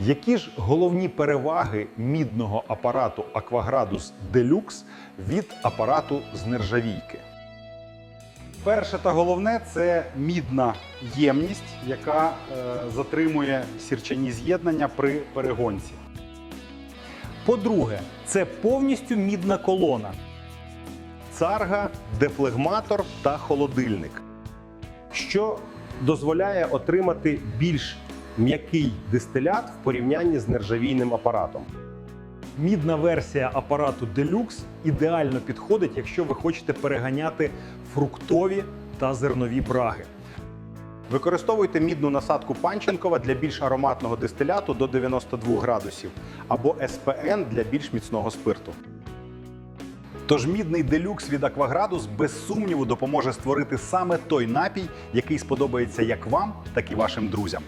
Які ж головні переваги мідного апарату Aquagradus Deluxe від апарату з нержавійки? Перше та головне це мідна ємність, яка е, затримує сірчані з'єднання при перегонці. По-друге, це повністю мідна колона. Царга, дефлегматор та холодильник, що дозволяє отримати більш м'який дистилят в порівнянні з нержавійним апаратом. Мідна версія апарату Deluxe ідеально підходить, якщо ви хочете переганяти фруктові та зернові браги. Використовуйте мідну насадку Панченкова для більш ароматного дистиляту до 92 градусів або СПН для більш міцного спирту. Тож мідний делюкс від Акваградус без сумніву допоможе створити саме той напій, який сподобається як вам, так і вашим друзям.